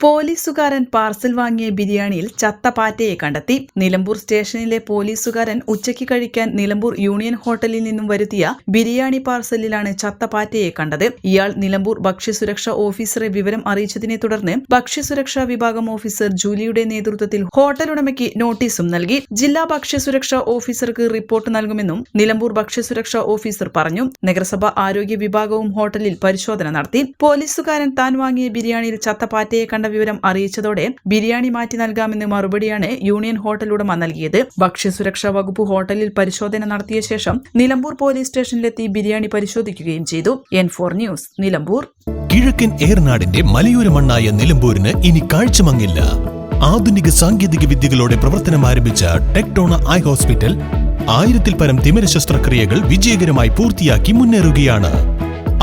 പോലീസുകാരൻ പാർസൽ വാങ്ങിയ ബിരിയാണിയിൽ ചത്ത പാറ്റയെ കണ്ടെത്തി. നിലമ്പൂർ സ്റ്റേഷനിലെ പോലീസുകാരൻ ഉച്ചയ്ക്ക് കഴിക്കാൻ നിലമ്പൂർ യൂണിയൻ ഹോട്ടലിൽ നിന്നും വരുത്തിയ ബിരിയാണി പാർസലിലാണ് ചത്ത പാറ്റയെ കണ്ടത്. ഇയാൾ നിലമ്പൂർ ഭക്ഷ്യസുരക്ഷാ ഓഫീസറെ വിവരം അറിയിച്ചതിനെ തുടർന്ന് ഭക്ഷ്യസുരക്ഷാ വിഭാഗം ഓഫീസർ ജൂലിയുടെ നേതൃത്വത്തിൽ ഹോട്ടൽ ഉടമയ്ക്ക് നോട്ടീസും നൽകി. ജില്ലാ ഭക്ഷ്യസുരക്ഷാ ഓഫീസർക്ക് റിപ്പോർട്ട് നൽകുമെന്നും നിലമ്പൂർ ഭക്ഷ്യസുരക്ഷാ ഓഫീസർ പറഞ്ഞു. നഗരസഭ ആരോഗ്യ വിഭാഗവും ഹോട്ടലിൽ പരിശോധന നടത്തി. പോലീസുകാരൻ താൻ വാങ്ങിയ ബിരിയാണിയിൽ ചത്ത പാറ്റയെ കണ്ട വിവരം അറിയിച്ചതോടെ ബിരിയാണി മാറ്റി നൽകാമെന്ന് മറുപടിയാണ് യൂണിയൻ ഹോട്ടൽ ഉടമ നൽകിയത്. ഭക്ഷ്യസുരക്ഷാ വകുപ്പ് ഹോട്ടലിൽ പരിശോധന നടത്തിയ ശേഷം നിലമ്പൂർ പോലീസ് സ്റ്റേഷനിലെത്തി ബിരിയാണി പരിശോധിക്കുകയും ചെയ്തു. N four news Nilambur. കിഴക്കൻ ഏർനാടിന്റെ മലയോര മണ്ണായ നിലമ്പൂരിന് ഇനി കാഴ്ചമങ്ങില്ല. ആധുനിക സാങ്കേതിക വിദ്യകളോടെ പ്രവർത്തനം ആരംഭിച്ച ടെക്ടോണ ഐ ഹോസ്പിറ്റൽ ആയിരത്തിൽ പരം തിമിര ശസ്ത്രക്രിയകൾ വിജയകരമായി പൂർത്തിയാക്കി മുന്നേറുകയാണ്.